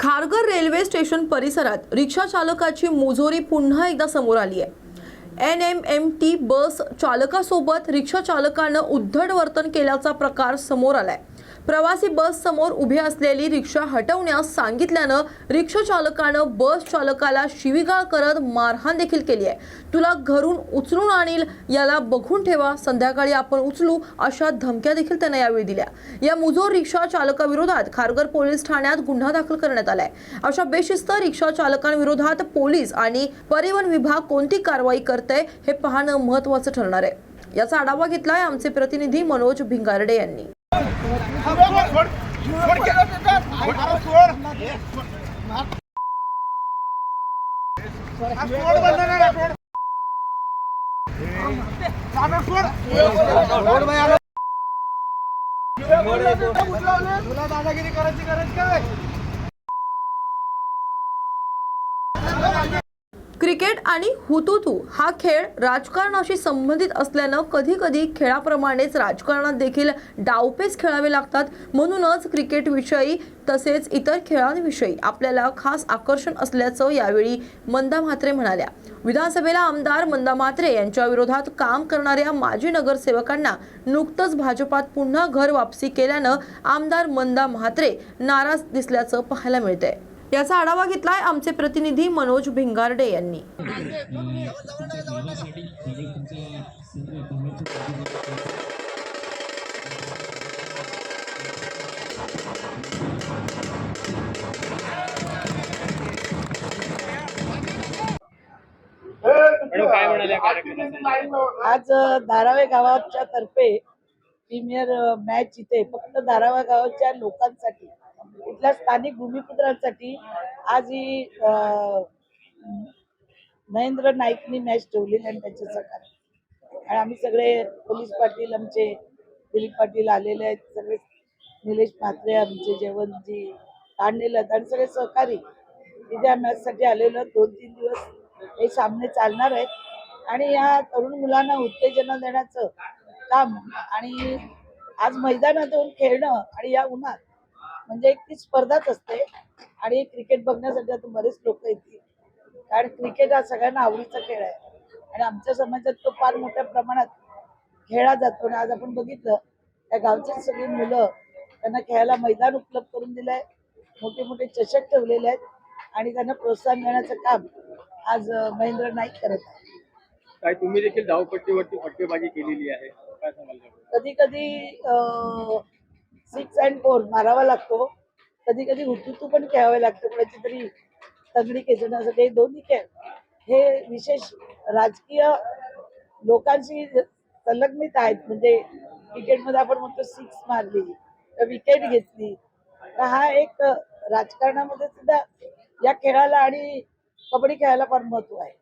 Kharghar railway station परिसरात रिक्षा चालकाची मुजोरी पुन्हा एकदा समोर आली आहे. N M M T bus चालकासोबत रिक्षा चालकानं उद्धट वर्तन केल्याचा प्रकार समोर आलाय. प्रवासी बस समोर उभी असलेली रिक्षा हटवण्यास सांगितल्यानं रिक्षा चालकानं बस चालकाला शिवीगाळ करत मारहाण देखील केली आहे. तुला घरून उचलून आणील याला बघून ठेवा. संध्याकाळी आपण उचलू अशा धमक्या देखील त्यानं यावेळी दिल्या. या मुजोर रिक्षा चालकाविरोधात खारघर पोलीस ठाण्यात गुन्हा दाखल करण्यात आलाय. अशा बेशिस्त रिक्षा चालकांविरोधात पोलीस आणि परिवहन विभाग कोणती कारवाई करते हे पाहणं महत्वाचं ठरणार आहे. याचा आढावा घेतलाय आमचे प्रतिनिधी मनोज भिंगारडे यांनी. दादागिरी करायची गरज काय क्रिकेट आणि हुतुतू हा खेळ राजकारणाशी संबंधित असल्यानं कधी कधी खेळाप्रमाणेच राजकारणात देखील डावपेच खेळावे लागतात. म्हणूनच क्रिकेटविषयी तसेच इतर खेळांविषयी आपल्याला खास आकर्षण असल्याचं यावेळी मंदा म्हात्रे म्हणाल्या. विधानसभेला आमदार मंदा म्हात्रे यांच्या विरोधात काम करणाऱ्या माजी नगरसेवकांना नुकतंच भाजपात पुन्हा घर वापसी केल्यानं आमदार मंदा म्हात्रे नाराज दिसल्याचं पाहायला मिळतंय. याचा आढावा घेतलाय आमचे प्रतिनिधी मनोज भिंगारडे यांनी. आज धारावे गावाच्या तर्फे प्रीमियर मॅच इथे फक्त धारावा गावाच्या लोकांसाठी. इथल्या स्थानिक भूमिपुत्रांसाठी आज ही महेंद्र नाईकनी मॅच ठेवलेली आणि त्यांचे सहकारी आणि आम्ही सगळे पोलीस पाटील आमचे दिलीप पाटील आलेले आहेत सगळे निलेश म्हात्रे आमचे जेवणजी तांडेलत आणि सगळे सहकारी तिथे या मॅचसाठी आलेलो दोन तीन दिवस हे सामने चालणार आहेत. आणि या तरुण मुलांना उत्तेजना देण्याचं काम आणि आज मैदानात येऊन खेळणं आणि या उन्हात म्हणजे एक ती स्पर्धाच असते. आणि क्रिकेट बघण्यासाठी आता बरेच लोक येतील. कारण क्रिकेट हा सगळ्यांना आवडीचा खेळ आहे. आणि आमच्या समाजात तो फार मोठ्या प्रमाणात खेळला जातो. आणि आज आपण बघितलं त्या गावची सगळी मुलं त्यांना खेळायला मैदान उपलब्ध करून दिलंय. मोठे मोठे चषक ठेवलेले आहेत. आणि त्यांना प्रोत्साहन देण्याचं काम आज महेंद्र नाईक करत आहे काय तुम्ही देखील धावपट्टीवरती फटकेबाजी केलेली आहे? काय सांगाल त्याबद्दल? कधी कधी सिक्स अँड फोर मारावा लागतो. कधी कधी हुतुतू पण खेळावे लागतं कोणाची तरी तगडी खेचण्यासाठी हे दोन्ही खेळ. हे विशेष राजकीय लोकांशी संलग्नित आहेत. म्हणजे क्रिकेटमध्ये आपण म्हणतो सिक्स मारली तर विकेट घेतली. तर हा एक राजकारणामध्ये सुद्धा या खेळाला आणि कबड्डी खेळायला फार महत्त्व आहे.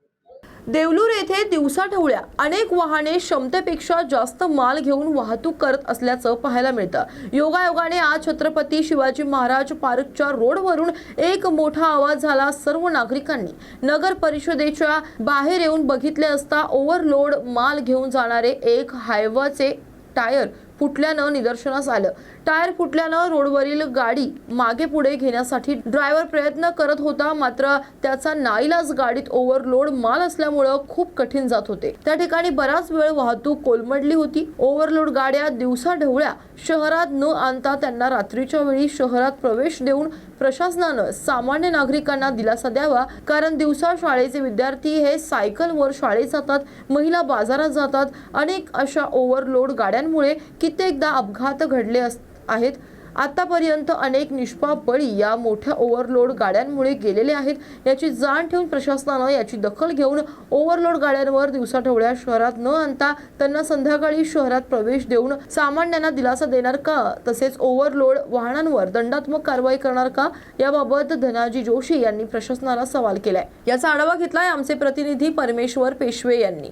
देवलूर येथे दिवसाठवळ्या अनेक वाहने क्षमतेपेक्षा जास्त माल घेऊन वाहतूक करत असल्याचं पाहायला मिळतं. योगायोगाने आज छत्रपती शिवाजी महाराज पार्कच्या रोडवरून एक मोठा आवाज झाला सर्व नागरिकांनी. नगर परिषदेच्या बाहेर येऊन बघितले असता ओव्हरलोड माल घेऊन जाणारे एक हायवाचे टायर फुटल्यानं निदर्शनास आलं. टायर फुटल्यानं रोडवरील गाडी मागे पुढे घेण्यासाठी ड्रायव्हर प्रयत्न करत होता मात्र त्याचा नाईलाज गाडीत ओव्हरलोड माल असल्यामुळं खूप कठीण जात होते. त्या ठिकाणी बराच वेळ वाहतूक कोलमडली होती. ओव्हरलोड गाड्या दिवसा ढवळ्या शहरात न आणता त्यांना रात्रीच्या वेळी शहरात प्रवेश देऊन प्रशासनानं सामान्य नागरिकांना दिलासा द्यावा कारण दिवसा शाळेचे विद्यार्थी हे सायकलवर शाळेत जातात महिला बाजारात जातात. अनेक अशा ओव्हरलोड गाड्यांमुळे कित्येकदा अपघात घडले अस- आहेत. आतापर्यंत अनेक निष्पाप बळी या मोठ्या ओव्हरलोड गाड्यांमुळे गेलेले आहेत. याची जाण ठेवून प्रशासनानं याची दखल घेऊन ओव्हरलोड गाड्यांवर दिवसाठवड्या शहरात न आणता त्यांना संध्याकाळी शहरात प्रवेश देऊन सामान्यांना दिलासा देणार का? तसेच ओव्हरलोड वाहनांवर दंडात्मक कारवाई करणार का? याबाबत धनाजी जोशी यांनी प्रशासनाला सवाल केलाय. याचा आढावा घेतलाय आमचे प्रतिनिधी परमेश्वर पेशवे यांनी.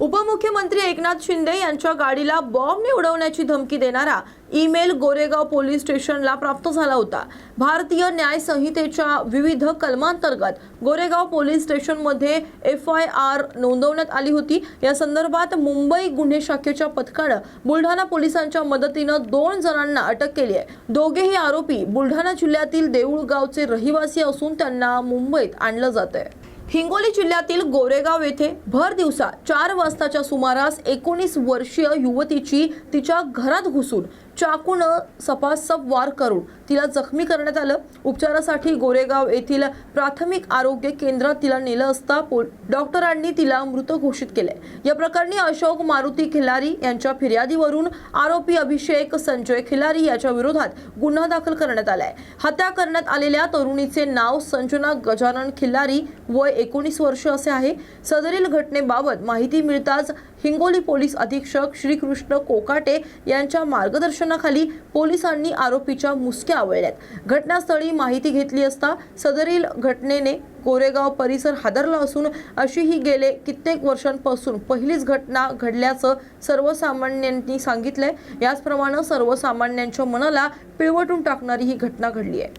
उपमुख्यमंत्री एकनाथ शिंदे यांच्या गाडीला बॉम्बने उडवण्याची धमकी देणारा ईमेल गोरेगाव पोलीस स्टेशनला प्राप्त झाला होता. भारतीय न्याय संहितेच्या विविध कलमांतर्गत गोरेगाव पोलीस स्टेशनमध्ये एफ आय आर नोंदवण्यात आली होती. या संदर्भात मुंबई गुन्हे शाखेच्या पथकानं बुलढाणा पोलिसांच्या मदतीनं दोन जणांना अटक केली आहे. दोघेही आरोपी बुलढाणा जिल्ह्यातील देऊळगावचे रहिवासी असून त्यांना मुंबईत आणलं जात आहे हिंगोली जिल्ह्यातील गोरेगाव येथे भर दिवसा चार वाजताच्या सुमारास एकोणीस वर्षीय युवतीची तिच्या घरात घुसून चाकूनं सपासप वार करून तिला जखमी करण्यात आलं. उपचारासाठी गोरेगाव येथील प्राथमिक आरोग्य केंद्रात तिला नेलं असता पो- डॉक्टरांनी तिला मृत घोषित केले या प्रकरणी अशोक मारुती खिल्लारी यांच्या फिर्यादीवरून आरोपी अभिषेक संजय खिल्लारी याच्या विरोधात गुन्हा दाखल करण्यात आलाय. हत्या करण्यात आलेल्या तरुणीचे नाव संजना गजानन खिल्लारी वय एकोणीस वर्ष असे आहे. सदरील घटनेबाबत माहिती मिळताच हिंगोली पोलीस अधीक्षक श्रीकृष्ण कोकाटे यांच्या मार्गदर्शनाखाली पोलिसांनी आरोपीच्या मुसक्या आवळल्यात. घटनास्थळी माहिती घेतली असता सदरील घटनेने कोरेगाव परिसर हादरला असून अशी ही गेले कित्येक वर्षांपासून पहिलीच घटना घडल्याचं सर्वसामान्यांनी सांगितलंय. याचप्रमाणे सर्वसामान्यांच्या मनाला पिळवटून टाकणारी ही घटना घडली आहे.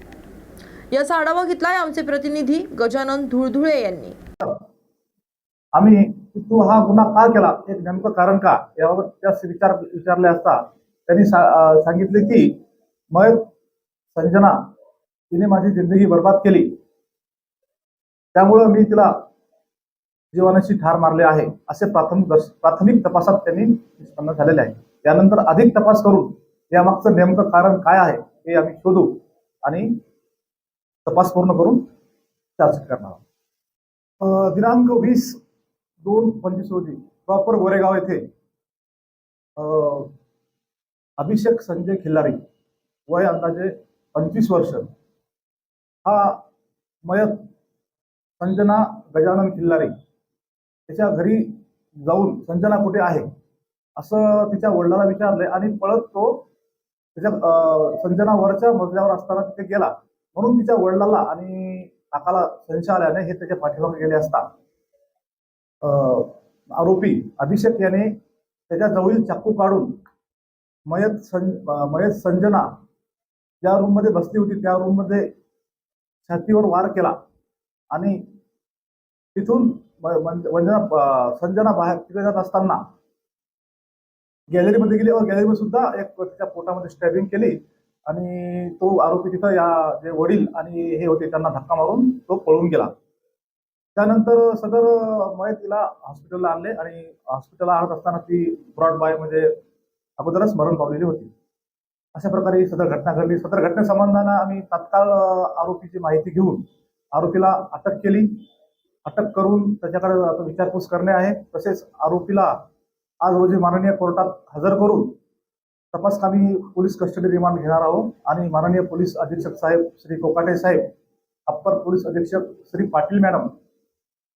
याचा आढावा घेतलाय आमचे प्रतिनिधी गजानन धुळधुळे यांनी. आम्ही की तू हा गुन्हा का केला? एक नेमकं कारण का? याबाबत त्या विचार विचारले असता त्यांनी सा- सांगितले की मग संजना तिने माझी जिंदगी बर्बाद केली. त्यामुळं मी तिला जीवनाशी ठार मारले आहे. असे प्राथमिक प्राथमिक तपासात त्यांनी निष्पन्न झालेले आहे. त्यानंतर अधिक तपास करून यामागचं नेमकं कारण काय आहे हे आम्ही शोधू आणि तपास पूर्ण करून चार्जशीट करणार आहोत. दिनांक वीस दोन पंचवीस रोजी. प्रॉपर गोरेगाव येथे अभिषेक संजय खिल्लारी वय अंदाजे पंचवीस वर्ष. हा मयत संजना गजानन खिल्लारी त्याच्या घरी जाऊन संजना कुठे आहे? असं तिच्या वडिलाला विचारले आणि पळत तो त्याच्या संजना वरच्या मजल्यावर असताना तिथे गेला. म्हणून तिच्या वडिलाला आणि काकाला संशय आल्याने हे त्याच्या पाठीमागे गेले असता. आरोपी अभिषेक याने त्याच्याजवळील चाकू काढून मयत सं मयत संजना ज्या रूममध्ये बसली होती. त्या रूममध्ये छातीवर वार केला आणि तिथून म- वंजना संजना बाहेर तिकडे जात असताना गॅलरीमध्ये गेली. व गॅलरीमध्ये सुद्धा एक तिच्या पोटामध्ये स्टॅबिंग केली आणि तो आरोपी तिथं या जे वडील आणि हे होते त्यांना धक्का मारून तो पळून गेला. त्यानंतर सदर मयत तिला हॉस्पिटलला आणले आणि हॉस्पिटलला आणत असताना ती ब्रॉड बाय म्हणजे अगोदरच मरण पावलेली होती. अशा प्रकारे सदर घटना घडली. सदर घटनेसंबंधानं आम्ही तात्काळ आरोपीची माहिती घेऊन आरोपीला अटक केली. अटक करून त्याच्याकडे आता विचारपूस करणे आहे. तसेच आरोपीला आज रोजी माननीय कोर्टात हजर करून तपास आम्ही पोलीस कस्टडी रिमांड घेणार आहोत. आणि माननीय पोलीस अधीक्षक साहेब श्री कोकाटे साहेब अप्पर पोलीस अधीक्षक श्री पाटील मॅडम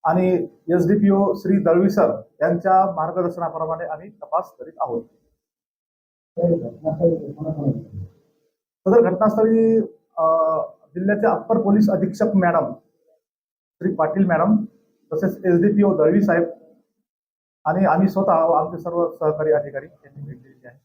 आणि S D P O Shri Dalvi sir यांच्या मार्गदर्शनाप्रमाणे आम्ही तपास करीत आहोत. सदर घटनास्थळी जिल्ह्याचे अप्पर पोलीस अधीक्षक मॅडम श्री पाटील मॅडम तसेच S D P O Dalvi साहेब आणि आम्ही स्वतः आमचे सर्व सहकारी अधिकारी यांनी भेट दिलेली आहे.